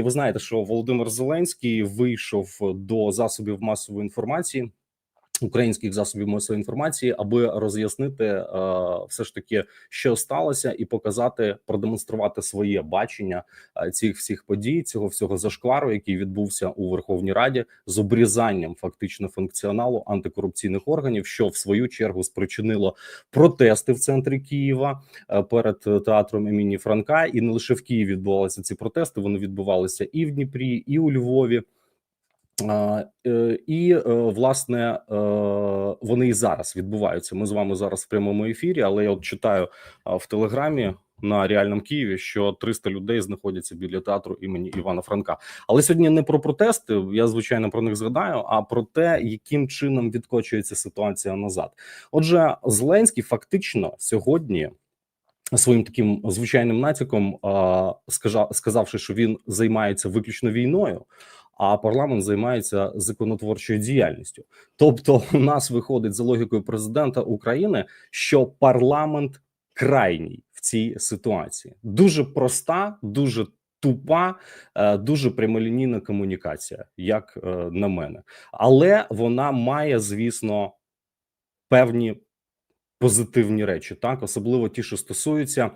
Ви знаєте, що Володимир Зеленський вийшов до засобів масової інформації. Українських засобів масової інформації, аби роз'яснити е, все ж таки, що сталося, і показати, продемонструвати своє бачення е, цих всіх подій, цього всього зашквару, який відбувся у Верховній Раді, з обрізанням фактично функціоналу антикорупційних органів, що в свою чергу спричинило протести в центрі Києва е, перед театром імені Франка. І не лише в Києві відбувалися ці протести, вони відбувалися і в Дніпрі, і у Львові. Е, І е, власне е, вони і зараз відбуваються. Ми з вами зараз в прямому ефірі, але я от читаю в телеграмі на реальному Києві, що 300 людей знаходяться біля театру імені Івана Франка. Але сьогодні не про протести. Я звичайно про них згадаю, а про те, яким чином відкочується ситуація назад. Отже, Зеленський фактично сьогодні. Своїм таким звичайним натяком, сказавши, що він займається виключно війною, а парламент займається законотворчою діяльністю. Тобто, у нас виходить за логікою президента України, що парламент крайній в цій ситуації. Дуже проста, дуже тупа, е, дуже прямолінійна комунікація, як е, на мене, але вона має, звісно, певні позитивні речі, так? Особливо ті, що стосуються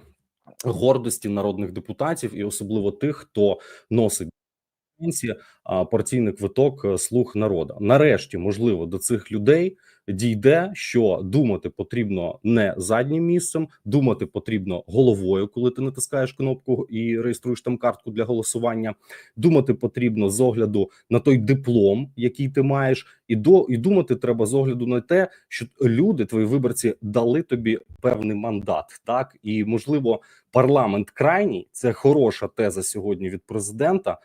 гордості народних депутатів, і особливо тих, хто носить партійний квиток е, слуг народу. Нарешті, можливо, до цих людей дійде, що думати потрібно не заднім місцем, думати потрібно головою, коли ти натискаєш кнопку і реєструєш там картку для голосування. Думати потрібно з огляду на той диплом, який ти маєш, і до і думати треба з огляду на те, що люди, твої виборці, дали тобі певний мандат. Так і можливо, парламент крайній це хороша теза сьогодні від президента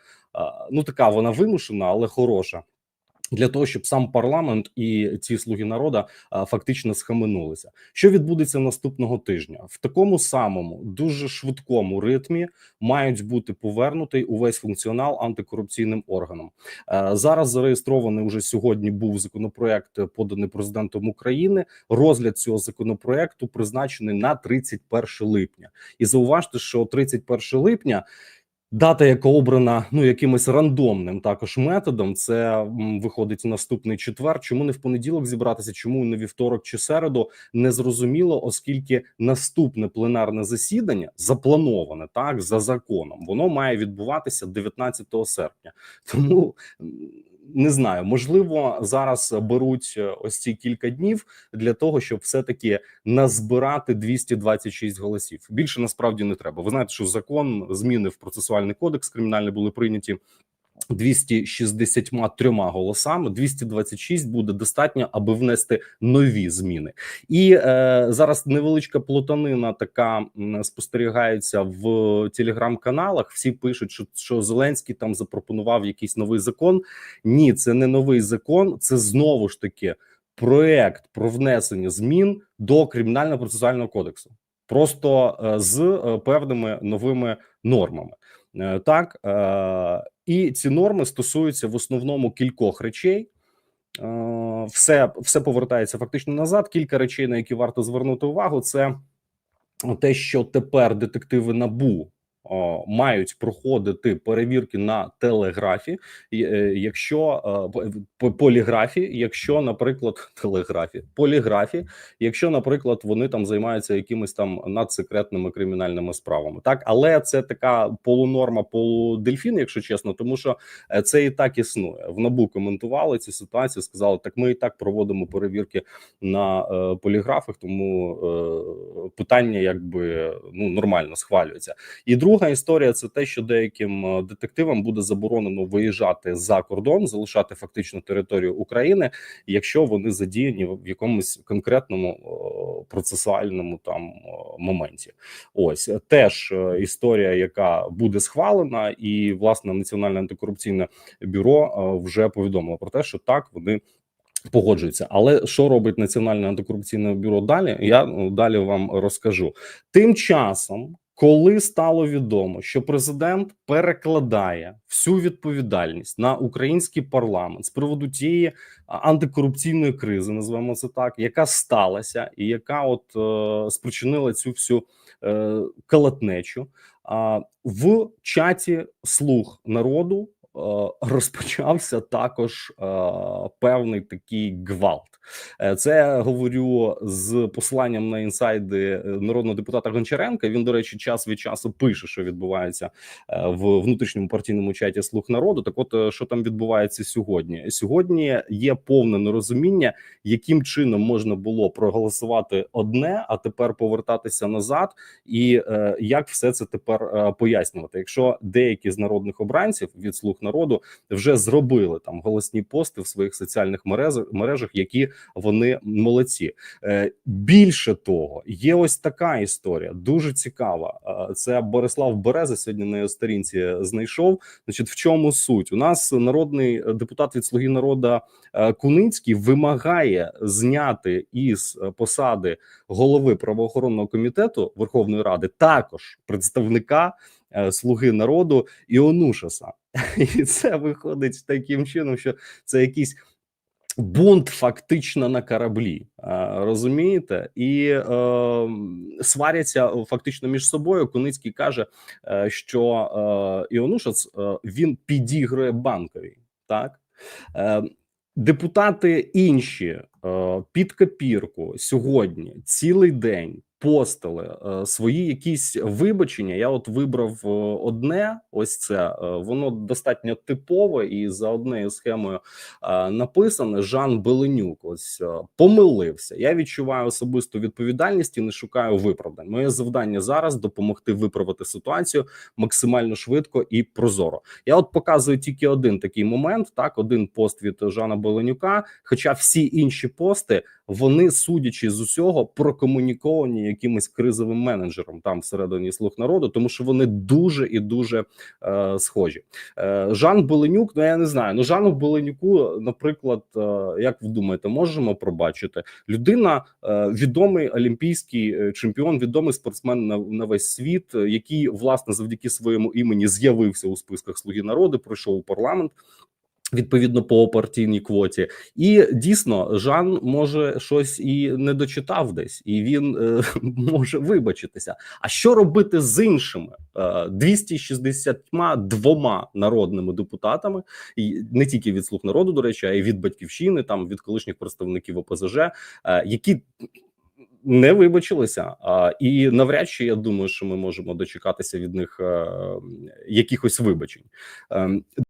ну така вона вимушена, але хороша. Для того щоб сам парламент і ці слуги народа фактично схаменулися, що відбудеться наступного тижня в такому самому дуже швидкому ритмі мають бути повернутий увесь функціонал антикорупційним органам. Зараз зареєстрований уже сьогодні. Був законопроект поданий президентом України. Розгляд цього законопроекту призначений на 31 липня, і зауважте, що 31 липня. Дата, яка обрана ну якимось рандомним також методом, це виходить наступний четвер. Чому не в понеділок зібратися? Чому не вівторок чи середу? Не зрозуміло, оскільки наступне пленарне засідання заплановане так за законом, воно має відбуватися 19 серпня. Тому не знаю, можливо, зараз беруть е, ось ці кілька днів для того, щоб все таки назбирати 226 голосів. Більше насправді не треба. Ви знаєте, що закон зміни в процесуальний кодекс кримінальний були прийняті 263 голосами, 226 буде достатньо, аби внести нові зміни. І е, зараз невеличка плутанина така спостерігається в телеграм-каналах. Всі пишуть, що, що Зеленський там запропонував якийсь новий закон. Ні, це не новий закон, це знову ж таки проект про внесення змін до кримінального процесуального кодексу, просто е, з е, певними новими нормами. Е, так і ці норми стосуються в основному кількох речей. Е, все все повертається фактично назад. Кілька речей, на які варто звернути увагу, це те, що тепер детективи набу мають проходити перевірки на телеграфі, е, якщо е, поліграфі, якщо, наприклад, телеграфі, поліграфі, якщо, наприклад, вони там займаються якимись там надсекретними кримінальними справами, так але це така полунорма, полудельфін, якщо чесно, тому що е, це і так існує. В набу коментували цю ситуацію. Сказали, так ми і так проводимо перевірки на поліграфах, тому питання якби ну нормально схвалюється. І друге друга історія це те, що деяким е, детективам буде заборонено виїжджати за кордон, залишати фактично територію України, якщо вони задіяні в якомусь конкретному процесуальному там моменті. Ось теж е, історія, яка буде схвалена, і власне національне антикорупційне бюро е, вже повідомило про те, що так вони. Погоджуються, але що робить Національне антикорупційне бюро далі? Я ну, далі вам розкажу. Тим часом коли стало відомо, що президент перекладає всю відповідальність на український парламент з приводу тієї антикорупційної кризи, називаємо це так, яка сталася, і яка от е, спричинила цю всю е, калатнечу, А в чаті слуг народу е, розпочався також е, певний такий гвалт. Е, Це говорю з посиланням на інсайди е, народного депутата Гончаренка. Він, до речі, час від часу пише, що відбувається е, в внутрішньому партійному чаті слуг народу. Так, от що там відбувається сьогодні? Сьогодні є повне нерозуміння, яким чином можна було проголосувати одне, а тепер повертатися назад, і як все це тепер пояснювати. Якщо деякі з народних обранців від слуг народу вже зробили там голосні пости в своїх соціальних мережах, мережах які вони молодці. Е, більше того, є ось така історія, дуже цікава. Е, Це Борислав Береза сьогодні на його сторінці знайшов. Значить, в чому суть? У нас народний депутат від Слуги народу е, Куницький вимагає зняти із посади голови правоохоронного комітету Верховної Ради також представника Слуги народу Іонушаса. І це виходить таким чином, що це якийсь бунт фактично на кораблі. е, Розумієте, і е, сваряться фактично між собою. Куницький каже, е, що е, Іонушац е, він підігрує банковій. Так е, депутати інші е, під копірку сьогодні цілий день постили е, свої якісь вибачення. Я от вибрав е, одне. Ось це е, воно достатньо типове і за однією схемою написане. Жан Беленюк ось помилився. Я відчуваю особисту відповідальність і не шукаю виправдань. Моє завдання зараз допомогти виправити ситуацію максимально швидко і прозоро. Я от показую тільки один такий момент. Так, один пост від Жана Беленюка. Хоча всі інші пости вони, судячи з усього, прокомуніковані якимось кризовим менеджером там всередині слуг народу, тому що вони дуже і дуже е, схожі. Е, Жан Беленюк, ну я не знаю. Ну Жану Беленюку, наприклад, е, як ви думаєте, можемо пробачити людина, е, відомий олімпійський е, чемпіон, відомий спортсмен на, на весь світ, який власне завдяки своєму імені з'явився у списках Слуги народу, пройшов у парламент. Відповідно по партійній квоті, і дійсно Жан може щось і не дочитав десь, і він е, може вибачитися. А що робити з іншими е, 262 народними депутатами, і не тільки від слуг народу, до речі, а й від батьківщини, там від колишніх представників ОПЗЖ, е, які не вибачилися, а і навряд чи я думаю, що ми можемо дочекатися від них е, якихось вибачень. Ем,